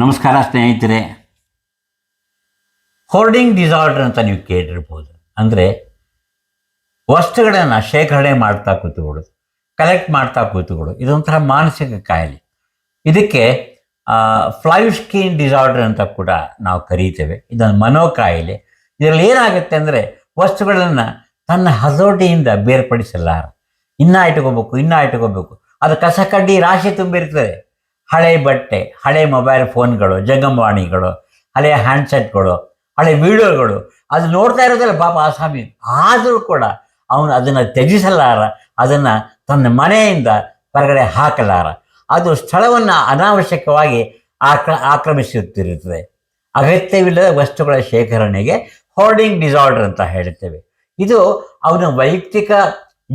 ನಮಸ್ಕಾರ ಸ್ನೇಹಿತರೆ. Hoarding disorder ಅಂತ ನೀವು ಕೇಳಿರ್ಬೋದು. ಅಂದರೆ ವಸ್ತುಗಳನ್ನು ಶೇಖರಣೆ ಮಾಡ್ತಾ ಕೂತುಕೊಳ್ಳೋದು ಕಲೆಕ್ಟ್ ಮಾಡ್ತಾ ಕೂತುಕೊಳ್ಳೋದು, ಇದೊಂಥರ ಮಾನಸಿಕ ಕಾಯಿಲೆ. ಇದಕ್ಕೆ ಫ್ಲೈವ್ ಸ್ಕೀನ್ ಡಿಸಾರ್ಡರ್ ಅಂತ ಕೂಡ ನಾವು ಕರೀತೇವೆ. ಇದೊಂದು ಮನೋಕಾಯಿಲೆ. ಇದರಲ್ಲಿ ಏನಾಗುತ್ತೆ ಅಂದರೆ ವಸ್ತುಗಳನ್ನು ತನ್ನ ಹತೋಟಿಯಿಂದ ಬೇರ್ಪಡಿಸಲಾರ. ಇನ್ನ ಇಟ್ಕೋಬೇಕು ಇನ್ನ ಇಟ್ಕೋಬೇಕು. ಅದು ಕಸ ಕಡ್ಡಿ ರಾಶಿ ತುಂಬಿರ್ತದೆ. ಹಳೆ ಬಟ್ಟೆ, ಹಳೆ ಮೊಬೈಲ್ ಫೋನ್ಗಳು ಜಂಗಮವಾಣಿಗಳು ಹಳೆ ಹ್ಯಾಂಡ್ಸೆಟ್ಗಳು ಹಳೆ ವಿಡಿಯೋಗಳು ಅದು ನೋಡ್ತಾ ಇರೋದಿಲ್ಲ ಪಾಪ ಆಸಾಮಿ ಆದರೂ ಕೂಡ ಅವನು ಅದನ್ನು ತ್ಯಜಿಸಲಾರ, ಅದನ್ನು ತನ್ನ ಮನೆಯಿಂದ ಹೊರಗಡೆ ಹಾಕಲಾರ. ಅದು ಸ್ಥಳವನ್ನು ಅನಾವಶ್ಯಕವಾಗಿ ಆಕ್ರ, ಆಕ್ರಮಿಸುತ್ತಿರುತ್ತದೆ. ಅಗತ್ಯವಿಲ್ಲದ ವಸ್ತುಗಳ ಶೇಖರಣೆಗೆ ಹೋರ್ಡಿಂಗ್ ಡಿಸಾರ್ಡರ್ ಅಂತ ಹೇಳ್ತೇವೆ. ಇದು ಅವನ ವೈಯಕ್ತಿಕ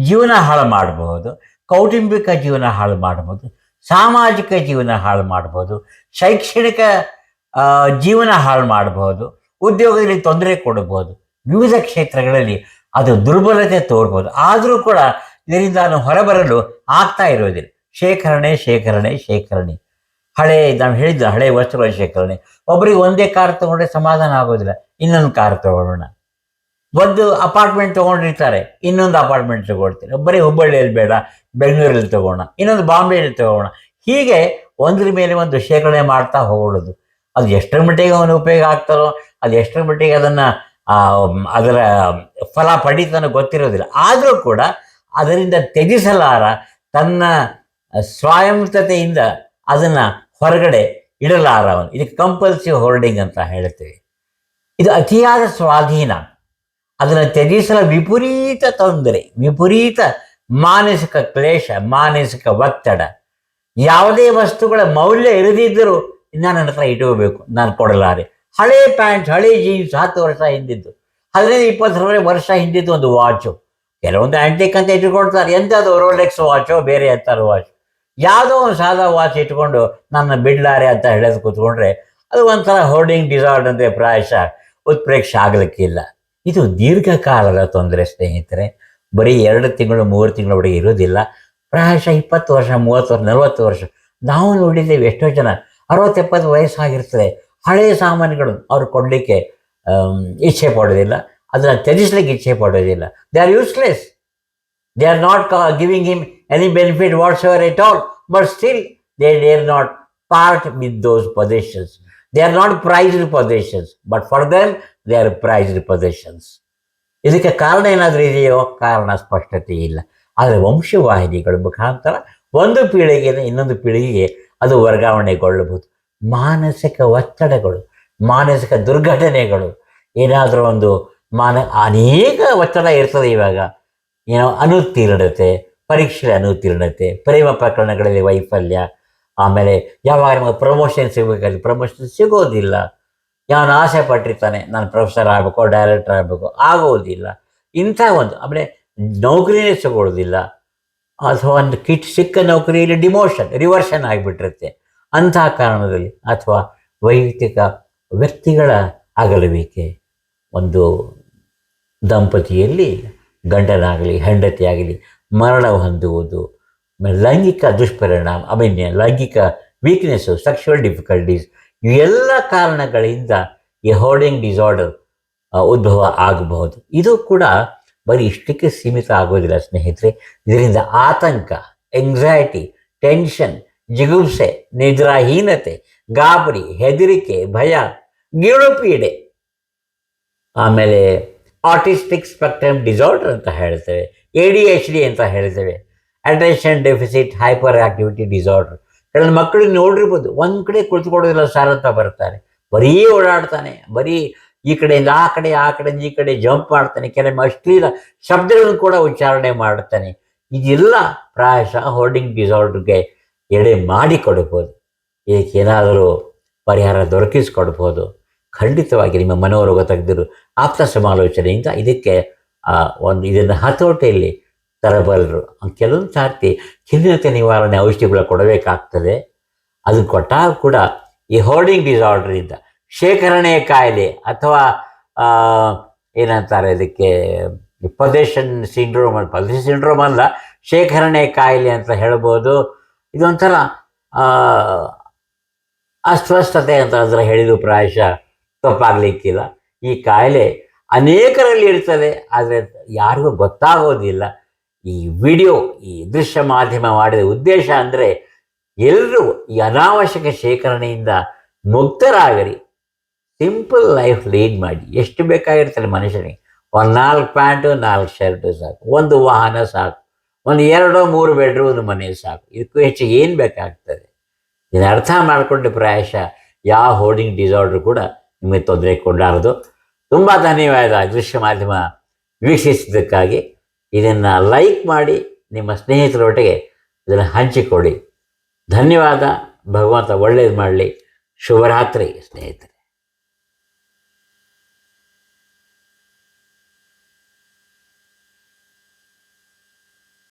ಜೀವನ ಹಾಳು ಮಾಡಬಹುದು, ಕೌಟುಂಬಿಕ ಜೀವನ ಹಾಳು ಮಾಡಬಹುದು ಸಾಮಾಜಿಕ ಜೀವನ ಹಾಳು ಮಾಡಬಹುದು ಶೈಕ್ಷಣಿಕ ಜೀವನ ಹಾಳು ಮಾಡಬಹುದು ಉದ್ಯೋಗದಲ್ಲಿ ತೊಂದರೆ ಕೊಡಬಹುದು ವಿವಿಧ ಕ್ಷೇತ್ರಗಳಲ್ಲಿ ಅದು ದುರ್ಬಲತೆ ತೋರ್ಬೋದು. ಆದರೂ ಕೂಡ ಇದರಿಂದ ನಾನು ಹೊರಬರಲು ಆಗ್ತಾ ಇರೋದಿಲ್ಲ. ಶೇಖರಣೆ ಶೇಖರಣೆ ಶೇಖರಣೆ. ಹಳೆ ನಾನು ಹೇಳಿದ್ದು ಹಳೆ ವಸ್ತುಗಳ ಶೇಖರಣೆ. ಒಬ್ಬರಿಗೆ ಒಂದೇ ಕಾರ್ ತಗೊಂಡ್ರೆ ಸಮಾಧಾನ ಆಗೋದಿಲ್ಲ, ಇನ್ನೊಂದು ಕಾರ್ ತಗೊಳ್ಳೋಣ. ಒಂದು ಅಪಾರ್ಟ್ಮೆಂಟ್ ತೊಗೊಂಡಿರ್ತಾರೆ, ಇನ್ನೊಂದು ಅಪಾರ್ಟ್ಮೆಂಟ್ ತಗೊಳ್ತಾರೆ. ಬರೀ ಹುಬ್ಬಳ್ಳಿಯಲ್ಲಿ ಬೇಡ, ಬೆಂಗಳೂರಲ್ಲಿ ತಗೋಣ ಇನ್ನೊಂದು ಬಾಂಬೆಯಲ್ಲಿ ತಗೋಣ ಹೀಗೆ ಒಂದ್ರ ಮೇಲೆ ಒಂದು ಶೇಖರಣೆ ಮಾಡ್ತಾ ಹೋಗೋದು ಅದು ಎಷ್ಟರ ಮಟ್ಟಿಗೆ ಅವನು ಉಪಯೋಗ ಆಗ್ತಾರೋ, ಅದು ಎಷ್ಟರ ಮಟ್ಟಿಗೆ ಅದನ್ನು ಅದರ ಫಲ ಪಡೀತಾನೋ ಗೊತ್ತಿರೋದಿಲ್ಲ. ಆದರೂ ಕೂಡ ಅದರಿಂದ ತ್ಯಜಿಸಲಾರ ತನ್ನ ಸ್ವಾಯಂತತೆಯಿಂದ ಅದನ್ನು ಹೊರಗಡೆ ಇಡಲಾರ ಅವನು. ಇದಕ್ಕೆ ಕಂಪಲ್ಸರಿ ಹೋರ್ಡಿಂಗ್ ಅಂತ ಹೇಳ್ತೀವಿ. ಇದು ಅತಿಯಾದ ಸ್ವಾಧೀನ. ಅದನ್ನು ತ್ಯಜಿಸಲು ವಿಪರೀತ ತೊಂದರೆ, ವಿಪರೀತ ಮಾನಸಿಕ ಕ್ಲೇಶ, ಮಾನಸಿಕ ಒತ್ತಡ. ಯಾವುದೇ ವಸ್ತುಗಳ ಮೌಲ್ಯ ಇರದಿದ್ದರೂ ನಾನು ನನ್ನ ಹತ್ರ ಇಟ್ಕೋಬೇಕು, ನಾನು ಕೊಡಲಾರೆ. ಹಳೆ ಪ್ಯಾಂಟ್, ಹಳೆ ಜೀನ್ಸ್ ಹತ್ತು ವರ್ಷ ಹಿಂದಿದ್ದು. ಹದಿನೈದು, ಇಪ್ಪತ್ತು ವರ್ಷ ಹಿಂದಿದ್ದು ಒಂದು ವಾಚು ಕೆಲವೊಂದು ಆ್ಯಂಟಿಕ್ ಅಂತ ಇಟ್ಕೊಳ್ತಾರೆ ಎಂಥದ್ದು ರೋಲೆಕ್ಸ್ ವಾಚು ಬೇರೆ ಎಂಥದ್ದು ವಾಚ್ ಯಾವುದೋ ಒಂದು ಸಾದಾ ವಾಚ್ ಇಟ್ಕೊಂಡು ನನ್ನ ಬಿಡ್ಲಾರೆ ಅಂತ ಹೇಳೋದು ಕೂತ್ಕೊಂಡ್ರೆ ಅದು ಒಂಥರ ಹೋರ್ಡಿಂಗ್ ಡಿಸಾರ್ಡ್ ಅಂದರೆ ಪ್ರಾಯಶಃ ಉತ್ಪ್ರೇಕ್ಷೆ ಆಗಲಿಕ್ಕಿಲ್ಲ. ಇದು ದೀರ್ಘಕಾಲದ ತೊಂದರೆ ಸ್ನೇಹಿತರೆ. ಬರೀ ಎರಡು ತಿಂಗಳು, ಮೂರು ತಿಂಗಳವರೆಗೆ ಇರೋದಿಲ್ಲ ಪ್ರಾಯಶಃ ಇಪ್ಪತ್ತು ವರ್ಷ, ಮೂವತ್ತು ವರ್ಷ, ನಲವತ್ತು ವರ್ಷ. ನಾವು ನೋಡಿದ್ದೇವೆ ಎಷ್ಟೋ ಜನ ಅರವತ್ತೆಪ್ಪತ್ತು ವಯಸ್ಸಾಗಿರ್ತದೆ. ಹಳೆಯ ಸಾಮಾನುಗಳು ಅವ್ರು ಕೊಡಲಿಕ್ಕೆ ಇಚ್ಛೆ ಪಡೋದಿಲ್ಲ ಅದನ್ನು ತ್ಯಜಿಸ್ಲಿಕ್ಕೆ ಇಚ್ಛೆ ಪಡೋದಿಲ್ಲ they are useless they are not giving him any benefit whatsoever at all but still they dare not part with those positions they are not prized possessions, but for them, they are prized possessions. ಇದಕ್ಕೆ ಕಾರಣ ಏನಾದರೂ ಇದೆಯೋ? ಕಾರಣ ಸ್ಪಷ್ಟತೆ ಇಲ್ಲ. ಆದರೆ ವಂಶವಾಹಿನಿಗಳ ಮುಖಾಂತರ ಒಂದು ಪೀಳಿಗೆಯಿಂದ ಇನ್ನೊಂದು ಪೀಳಿಗೆಗೆ ಅದು ವರ್ಗಾವಣೆಗೊಳ್ಳಬಹುದು. ಮಾನಸಿಕ ಒತ್ತಡಗಳು ಮಾನಸಿಕ ದುರ್ಘಟನೆಗಳು ಏನಾದರೂ ಒಂದು ಮಾನ ಅನೇಕ ಒತ್ತಡ ಇರ್ತದೆ ಇವಾಗ. ಏನೋ ಅನುತ್ತೀರ್ಣತೆ ಪರೀಕ್ಷೆ ಅನುತ್ತೀರ್ಣತೆ ಪ್ರೇಮ ಪ್ರಕರಣಗಳಲ್ಲಿ ವೈಫಲ್ಯ ಆಮೇಲೆ ಯಾವಾಗ ನಮಗೆ ಪ್ರಮೋಷನ್ ಸಿಗಬೇಕಾದ್ರೆ ಪ್ರಮೋಷನ್ ಸಿಗೋದಿಲ್ಲ. ಯಾವನು ಆಸೆ ಪಟ್ಟಿರ್ತಾನೆ, ನಾನು ಪ್ರೊಫೆಸರ್ ಆಗಬೇಕು ಡೈರೆಕ್ಟರ್ ಆಗಬೇಕು, ಆಗೋದಿಲ್ಲ. ಇಂಥ ಒಂದು, ಆಮೇಲೆ ನೌಕರಿನೇ ಸಿಗೋದಿಲ್ಲ. ಅಥವಾ ಒಂದು ಕಿಟ್, ಸಿಕ್ಕ ನೌಕರಿಯಲ್ಲಿ ಡಿಮೋಷನ್ ರಿವರ್ಷನ್ ಆಗಿಬಿಟ್ಟಿರುತ್ತೆ. ಅಂತಹ ಕಾರಣದಲ್ಲಿ ಅಥವಾ ವೈಯಕ್ತಿಕ ವ್ಯಕ್ತಿಗಳ ಅಗಲುವಿಕೆ. ಒಂದು ದಂಪತಿಯಲ್ಲಿ ಗಂಡನಾಗಲಿ, ಹೆಂಡತಿಯಾಗಲಿ ಮರಣ ಹೊಂದುವುದು. ಲೈಂಗಿಕ ದುಷ್ಪರಿಣಾಮ ಐ ಮೀನ್ ಲೈಂಗಿಕ ವೀಕ್ನೆಸ್ಸು ಸೆಕ್ಷುವಲ್ ಡಿಫಿಕಲ್ಟೀಸ್ ಇವೆಲ್ಲ ಕಾರಣಗಳಿಂದ ಈ ಹೋರ್ಡಿಂಗ್ ಡಿಸಾರ್ಡರ್ ಉದ್ಭವ ಆಗಬಹುದು. ಇದು ಕೂಡ ಬರೀ ಇಷ್ಟಕ್ಕೆ ಸೀಮಿತ ಆಗೋದಿಲ್ಲ ಸ್ನೇಹಿತರೆ. ಇದರಿಂದ ಆತಂಕ ಎಂಗ್ಸೈಟಿ ಟೆನ್ಷನ್ ಜಿಗುಪ್ಸೆ, ನಿದ್ರಾಹೀನತೆ, ಗಾಬರಿ, ಹೆದರಿಕೆ, ಭಯ, ಗೀಳುಪೀಡೆ, ಆಮೇಲೆ ಆರ್ಟಿಸ್ಟಿಕ್ ಸ್ಪೆಕ್ಟ್ರಮ್ ಡಿಸಾರ್ಡರ್ ಅಂತ ಹೇಳ್ತೇವೆ ಎ ಡಿ ಎಚ್ ಡಿ ಅಂತ ಹೇಳ್ತೇವೆ. Attention deficit hyperactivity disorder ಕೆಲವೊಂದು ಮಕ್ಕಳಿಗೆ ನೋಡಿರ್ಬೋದು. ಒಂದು ಕಡೆ ಕುಳಿತುಕೊಳ್ಳೋದಿಲ್ಲ ಸರ್ ಅಂತ ಬರ್ತಾರೆ ಬರೀ ಓಡಾಡ್ತಾನೆ. ಬರೀ ಈ ಕಡೆಯಿಂದ ಆ ಕಡೆ, ಆ ಕಡೆಯಿಂದ ಈ ಕಡೆ ಜಂಪ್ ಮಾಡ್ತಾನೆ. ಕೆಲವೊಮ್ಮೆ ಅಶ್ಲೀಲ ಶಬ್ದಗಳನ್ನು ಕೂಡ ಉಚ್ಚಾರಣೆ ಮಾಡ್ತಾನೆ. ಇದೆಲ್ಲ. ಪ್ರಾಯಶಃ ಹೋರ್ಡಿಂಗ್ ಡಿಸಾರ್ಡರ್ಗೆ ಎಡೆ ಮಾಡಿ ಕೊಡ್ಬೋದು ಇದಕ್ಕೇನಾದರೂ ಪರಿಹಾರ ದೊರಕಿಸಿಕೊಡ್ಬೋದು. ಖಂಡಿತವಾಗಿ ನಿಮ್ಮ ಮನೋರೋಗ ತಜ್ಞರು ಆಪ್ತ ಸಮಾಲೋಚನೆಯಿಂದ ಇದಕ್ಕೆ ಒಂದು ಇದನ್ನು ಹತೋಟಿಯಲ್ಲಿ ತರಬಲ್ಲರು. ಕೆಲವೊಂದು ಸಾರ್ತಿ ಖಿನ್ನತೆ ನಿವಾರಣೆ ಔಷಧಿಗಳು ಕೊಡಬೇಕಾಗ್ತದೆ. ಅದು ಕೊಟ್ಟಾಗ ಕೂಡ ಈ ಹೋರ್ಡಿಂಗ್ ಡಿಸಾರ್ಡರಿಂದ ಶೇಖರಣೆಯ ಕಾಯಿಲೆ ಅಥವಾ ಏನಂತಾರೆ ಇದಕ್ಕೆ ಪೊಸೆಷನ್ ಸಿಂಡ್ರೋಮ್ ಪೊಸೆಷನ್ ಸಿಂಡ್ರೋಮ್ ಅಲ್ಲ, ಶೇಖರಣೆ ಕಾಯಿಲೆ ಅಂತ ಹೇಳ್ಬೋದು. ಇದೊಂಥರ ಅಸ್ವಸ್ಥತೆ ಅಂತ ಅದರ ಹೇಳಿದ್ರು ಪ್ರಾಯಶಃ ತಪ್ಪಾಗಲಿಕ್ಕಿಲ್ಲ. ಈ ಕಾಯಿಲೆ ಅನೇಕರಲ್ಲಿ ಇರ್ತದೆ, ಆದರೆ ಯಾರಿಗೂ ಗೊತ್ತಾಗೋದಿಲ್ಲ. ಈ ವಿಡಿಯೋ, ಈ ದೃಶ್ಯ ಮಾಧ್ಯಮ ಮಾಡಿದ ಉದ್ದೇಶ ಅಂದರೆ ಎಲ್ಲರೂ ಈ ಅನಾವಶ್ಯಕ ಶೇಖರಣೆಯಿಂದ ಮುಕ್ತರಾಗರಿ ಸಿಂಪಲ್ ಲೈಫ್ ಲೀಡ್ ಮಾಡಿ. ಎಷ್ಟು ಬೇಕಾಗಿರ್ತಾರೆ ಮನುಷ್ಯನಿಗೆ? ಒಂದು ನಾಲ್ಕು ಪ್ಯಾಂಟು, ನಾಲ್ಕು ಶರ್ಟು ಸಾಕು. ಒಂದು ವಾಹನ ಸಾಕು. ಒಂದು ಎರಡೋ, ಮೂರು ಬೆಡ್ರೂಮ್ ಒಂದು ಮನೆ ಸಾಕು. ಇದಕ್ಕೂ ಹೆಚ್ಚು ಏನು ಬೇಕಾಗ್ತದೆ? ಇದನ್ನು ಅರ್ಥ ಮಾಡಿಕೊಂಡು ಪ್ರಾಯಶಃ ಯಾವ ಹೋರ್ಡಿಂಗ್ ಡಿಸಾರ್ಡರ್ ಕೂಡ ನಿಮಗೆ ತೊಂದರೆ ಕೊಡಲಾರದು. ತುಂಬ ಧನ್ಯವಾದ ದೃಶ್ಯ ಮಾಧ್ಯಮ ವೀಕ್ಷಿಸಿದ್ದಕ್ಕಾಗಿ. ಇದನ್ನು ಲೈಕ್ ಮಾಡಿ ನಿಮ್ಮ ಸ್ನೇಹಿತರೊಟ್ಟಿಗೆ ಇದನ್ನು ಹಂಚಿಕೊಡಿ ಧನ್ಯವಾದ. ಭಗವಂತ ಒಳ್ಳೇದು ಮಾಡಲಿ. ಶುಭರಾತ್ರಿ ಸ್ನೇಹಿತರೆ.